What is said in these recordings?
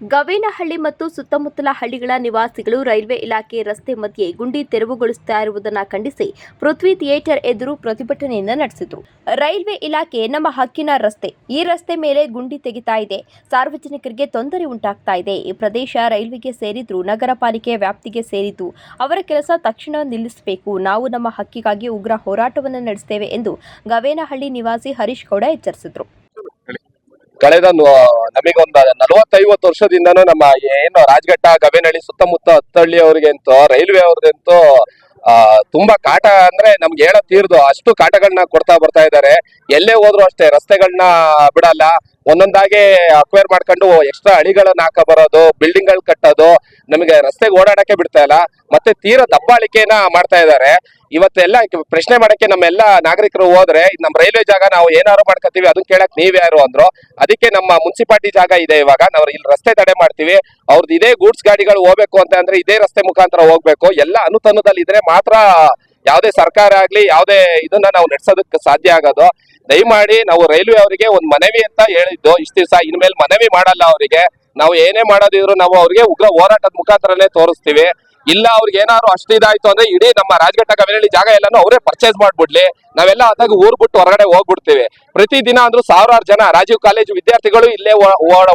ಗವೇನಹಳ್ಳಿ ಮತ್ತು ಸುತ್ತಮುತ್ತಲ ಹಳ್ಳಿಗಳ ನಿವಾಸಿಗಳು ರೈಲ್ವೆ ಇಲಾಖೆ ರಸ್ತೆ ಮಧ್ಯೆ ಗುಂಡಿ ತೆರವುಗೊಳಿಸುತ್ತಾ ಇರುವುದನ್ನು ಖಂಡಿಸಿ ಪೃಥ್ವಿ ಥಿಯೇಟರ್ ಎದುರು ಪ್ರತಿಭಟನೆಯನ್ನು ನಡೆಸಿದರು. ರೈಲ್ವೆ ಇಲಾಖೆ ನಮ್ಮ ಹಕ್ಕಿನ ರಸ್ತೆ, ಈ ರಸ್ತೆ ಮೇಲೆ ಗುಂಡಿ ತೆಗಿತಾ ಇದೆ. ಸಾರ್ವಜನಿಕರಿಗೆ ತೊಂದರೆ ಉಂಟಾಗ್ತಾ ಇದೆ. ಈ ಪ್ರದೇಶ ರೈಲ್ವೆಗೆ ಸೇರಿದ್ರು, ನಗರ ಪಾಲಿಕೆ ವ್ಯಾಪ್ತಿಗೆ ಸೇರಿದ್ದು. ಅವರ ಕೆಲಸ ತಕ್ಷಣ ನಿಲ್ಲಿಸಬೇಕು. ನಾವು ನಮ್ಮ ಹಕ್ಕಿಗಾಗಿ ಉಗ್ರ ಹೋರಾಟವನ್ನು ನಡೆಸುತ್ತೇವೆ ಎಂದು ಗವೇನಹಳ್ಳಿ ನಿವಾಸಿ ಹರೀಶ್ ಗೌಡ ಎಚ್ಚರಿಸಿದರು. ಕಳೆದ ನಮಗೊಂದು ನಲವತ್ತೈವತ್ತು ವರ್ಷದಿಂದನೂ ನಮ್ಮ ಏನು ರಾಜಘಟ್ಟ, ಗವೇನಹಳ್ಳಿ ಸುತ್ತಮುತ್ತ ಹತ್ತಹಳ್ಳಿ ಅವ್ರಿಗಂತೂ ರೈಲ್ವೆ ಅವ್ರಿಗಂತೂ ಆ, ತುಂಬಾ ಕಾಟ ಅಂದ್ರೆ ನಮ್ಗೆ ಹೇಳೋ ತೀರ್ದು ಅಷ್ಟು ಕಾಟಗಳನ್ನ ಕೊಡ್ತಾ ಬರ್ತಾ ಇದ್ದಾರೆ. ಎಲ್ಲೇ ಹೋದ್ರು ಅಷ್ಟೇ ರಸ್ತೆಗಳನ್ನ ಬಿಡಲ್ಲ. ಒಂದೊಂದಾಗಿ ಅಕ್ವೈರ್ ಮಾಡ್ಕೊಂಡು ಎಕ್ಸ್ಟ್ರಾ ಹಳಿಗಳನ್ನ ಹಾಕ ಬರೋದು ಬಿಲ್ಡಿಂಗ್ಗಳು ಕಟ್ಟೋದು, ನಮಗೆ ರಸ್ತೆಗೆ ಓಡಾಡಕ್ಕೆ ಬಿಡ್ತಾ ಇಲ್ಲ. ಮತ್ತೆ ತೀರಾ ದಬ್ಬಾಳಿಕೆನ ಮಾಡ್ತಾ ಇದ್ದಾರೆ. ಇವತ್ತೆಲ್ಲ ಪ್ರಶ್ನೆ ಮಾಡಕ್ಕೆ ನಮ್ಮೆಲ್ಲ ನಾಗರಿಕರು ಹೋದ್ರೆ ನಮ್ಮ ನಮ್ ರೈಲ್ವೆ ಜಾಗ ನಾವು ಏನಾರು ಮಾಡ್ಕೋತೀವಿ ಅದನ್ನ ಕೇಳಕ್ ನೀವ್ ಯಾರು ಅಂದ್ರು, ಅದಕ್ಕೆ ನಮ್ಮ ಮುನ್ಸಿಪಾಲಿಟಿ ಜಾಗ ಇದೆ ಇವಾಗ, ನಾವು ಇಲ್ಲಿ ರಸ್ತೆ ತಡೆ ಮಾಡ್ತೀವಿ ಅವ್ರದ್ದು ಇದೇ ಗೂಡ್ಸ್ ಗಾಡಿಗಳು ಹೋಗ್ಬೇಕು ಅಂತ ಅಂದ್ರೆ ಇದೇ ರಸ್ತೆ ಮುಖಾಂತರ ಹೋಗ್ಬೇಕು, ಎಲ್ಲ ಅನುತನದಲ್ಲಿ ಇದ್ರೆ ಮಾತ್ರ ಯಾವುದೇ ಸರ್ಕಾರ ಆಗ್ಲಿ, ಯಾವುದೇ ಇದನ್ನ ನಾವು ನಡೆಸೋದಕ್ಕೆ ಸಾಧ್ಯ ಆಗೋದು. ದಯಮಾಡಿ ನಾವು ರೈಲ್ವೆ ಅವರಿಗೆ ಒಂದು ಮನವಿ ಅಂತ ಹೇಳಿದ್ದು, ಇಷ್ಟು ದಿವಸ ಇನ್ಮೇಲೆ ಮನವಿ ಮಾಡಲ್ಲ ಅವರಿಗೆ. ನಾವು ಏನೇ ಮಾಡೋದಿದ್ರು ನಾವು ಅವ್ರಿಗೆ ಉಗ್ರ ಹೋರಾಟದ ಮುಖಾಂತರನೇ ತೋರಿಸ್ತೀವಿ. ಇಲ್ಲ, ಅವ್ರಿಗೆ ಏನಾದ್ರು ಅಷ್ಟು ಇದಾಯ್ತು ಅಂದ್ರೆ ಇಡೀ ನಮ್ಮ ರಾಜಘಟ್ಟ ಕವಿನಹಳ್ಳಿ ಜಾಗ ಎಲ್ಲಾನು ಅವರೇ ಪರ್ಚೇಸ್ ಮಾಡ್ಬಿಡ್ಲಿ. ನಾವೆಲ್ಲ ಅದಾಗ ಊರ್ ಬಿಟ್ಟು ಹೊರಗಡೆ ಹೋಗ್ಬಿಡ್ತೀವಿ. ಪ್ರತಿದಿನ ಅಂದ್ರೂ ಸಾವಿರಾರು ಜನ ರಾಜೀವ್ ಕಾಲೇಜು ವಿದ್ಯಾರ್ಥಿಗಳು ಇಲ್ಲೇ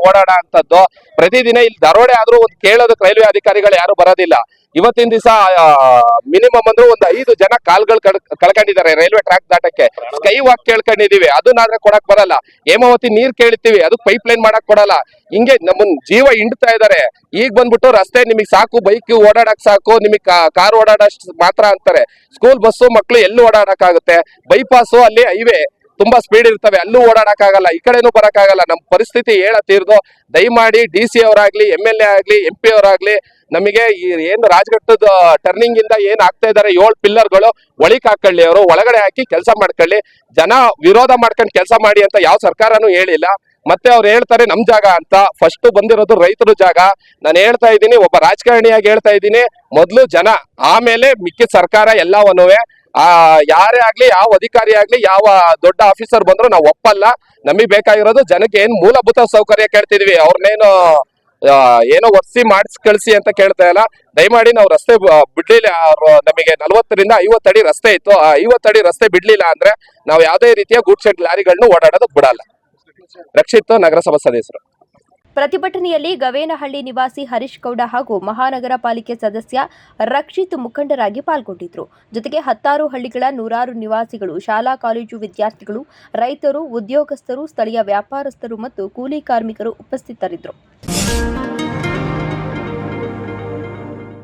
ಓಡಾಡ ಅಂತದ್ದು ಪ್ರತಿದಿನ ಇಲ್ಲಿ ದರೋಡೆ ಆದ್ರೂ ಒಂದು ಕೇಳೋದಕ್ಕೆ ರೈಲ್ವೆ ಅಧಿಕಾರಿಗಳು ಯಾರು ಬರೋದಿಲ್ಲ. ಇವತ್ತಿನ ದಿವಸ ಮಿನಿಮಮ್ ಅಂದ್ರೆ ಒಂದು ಐದು ಜನ ಕಾಲ್ಗಳು ಕಳ್ಕೊಂಡಿದ್ದಾರೆ ರೈಲ್ವೆ ಟ್ರ್ಯಾಕ್ ದಾಟಕ್ಕೆ. ಸ್ಕೈ ವಾಕ್ ಕೇಳ್ಕೊಂಡಿದೀವಿ ಅದನ್ನಾದ್ರೆ ಕೊಡಕ್ ಬರಲ್ಲ. ಹೇಮಾವತಿ ನೀರ್ ಕೇಳ್ತೀವಿ. ಅದು ಪೈಪ್ ಲೈನ್ ಮಾಡಕ್ ಕೊಡಲ್ಲ. ಹಿಂಗೆ ನಮ್ಮನ್ ಜೀವ ಹಿಂಡ್ತಾ ಇದಾರೆ. ಈಗ ಬಂದ್ಬಿಟ್ಟು ರಸ್ತೆ ನಿಮಗೆ ಸಾಕು ಬೈಕ್ ಓಡಾಡಕ್ ಸಾಕು, ನಿಮಗೆ ಕಾರ್ ಓಡಾಡಕ್ ಮಾತ್ರ ಅಂತಾರೆ. ಸ್ಕೂಲ್ ಬಸ್ಸು ಮಕ್ಳು ಎಲ್ಲೂ ಓಡಾಡಕ್ ಆಗುತ್ತೆ ಬೈಪಾಸು ಅಲ್ಲಿ ಹೈವೇ. ತುಂಬಾ ಸ್ಪೀಡ್ ಇರ್ತವೆ. ಅಲ್ಲೂ ಓಡಾಡಕ್ ಆಗಲ್ಲ ಈ ಕಡೆನೂ ಬರಕ್ ಆಗಲ್ಲ ನಮ್ ಪರಿಸ್ಥಿತಿ ಹೇಳ ತೀರ್ದು. ದಯಮಾಡಿ ಡಿ ಸಿ ಅವರಾಗ್ಲಿ ಎಂ ಎಲ್ ಎ ಆಗ್ಲಿ ಎಂ ಪಿ ಅವರಾಗ್ಲಿ ನಮಗೆ ಈ ಏನು ರಾಜಘಟ್ಟದ ಟರ್ನಿಂಗ್ ಇಂದ ಏನ್ ಆಗ್ತಾ ಇದಾರೆ, ಏಳು ಪಿಲ್ಲರ್ಗಳು ಒಳಿಕ್ ಹಾಕೊಳ್ಳಿ ಅವರು, ಒಳಗಡೆ ಹಾಕಿ ಕೆಲಸ ಮಾಡ್ಕೊಳ್ಳಿ. ಜನ ವಿರೋಧ ಮಾಡ್ಕೊಂಡು ಕೆಲಸ ಮಾಡಿ ಅಂತ ಯಾವ ಸರ್ಕಾರನೂ ಹೇಳಿಲ್ಲ. ಮತ್ತೆ ಅವ್ರು ಹೇಳ್ತಾರೆ, ನಮ್ ಜಾಗ ಅಂತ. ಫಸ್ಟ್ ಬಂದಿರೋದು ರೈತರ ಜಾಗ. ನಾನು ಹೇಳ್ತಾ ಇದ್ದೀನಿ, ಒಬ್ಬ ರಾಜಕಾರಣಿಯಾಗಿ ಹೇಳ್ತಾ ಇದ್ದೀನಿ, ಮೊದಲು ಜನ, ಆಮೇಲೆ ಮಿಕ್ಕಿದ ಸರ್ಕಾರ ಎಲ್ಲವನ್ನು. ಆ, ಯಾರೇ ಆಗ್ಲಿ, ಯಾವ ಅಧಿಕಾರಿ ಆಗ್ಲಿ, ಯಾವ ದೊಡ್ಡ ಆಫೀಸರ್ ಬಂದ್ರು ನಾವು ಒಪ್ಪಲ್ಲ. ನಮಗೆ ಬೇಕಾಗಿರೋದು ಜನಕ್ಕೆ ಏನ್ ಮೂಲಭೂತ ಸೌಕರ್ಯ ಕೇಳ್ತಿದ್ವಿ. ಅವ್ರನ್ನೇನು ಏನೋ ಒರೆಸಿ ಮಾಡಿಸ್ ಕಳಿಸಿ ಅಂತ ಕೇಳ್ತಾ ಇಲ್ಲ. ದಯಮಾಡಿ ನಾವು ರಸ್ತೆ ಬಿಡ್ಲಿಲ್ಲ ನಮಗೆ ನಲವತ್ತರಿಂದ ಅಡಿ ರಸ್ತೆ ಇತ್ತು. ಆ ಐವತ್ತಡಿ ರಸ್ತೆ ಬಿಡ್ಲಿಲ್ಲ ಅಂದ್ರೆ ನಾವು ಯಾವುದೇ ರೀತಿಯ ಗೂಡ್ ಶೆಡ್ ಲಾರಿಗಳನ್ನು ಓಡಾಡೋದಕ್ಕೆ ಬಿಡಲ್ಲ. ರಕ್ಷಿತ್, ನಗರಸಭಾ ಸದಸ್ಯರು. ಪ್ರತಿಭಟನೆಯಲ್ಲಿ ಗವೇನಹಳ್ಳಿ ನಿವಾಸಿ ಹರೀಶ್ ಗೌಡ ಹಾಗೂ ಮಹಾನಗರ ಪಾಲಿಕೆ ಸದಸ್ಯ ರಕ್ಷಿತ್ ಮುಖಂಡರಾಗಿ ಪಾಲ್ಗೊಂಡಿದ್ದರು ಜೊತೆಗೆ ಹತ್ತಾರು ಹಳ್ಳಿಗಳ ನೂರಾರು ನಿವಾಸಿಗಳು, ಶಾಲಾ, ಕಾಲೇಜು ವಿದ್ಯಾರ್ಥಿಗಳು, ರೈತರು, ಉದ್ಯೋಗಸ್ಥರು, ಸ್ಥಳೀಯ ವ್ಯಾಪಾರಸ್ಥರು ಮತ್ತು ಕೂಲಿ ಕಾರ್ಮಿಕರು ಉಪಸ್ಥಿತರಿದ್ದರು.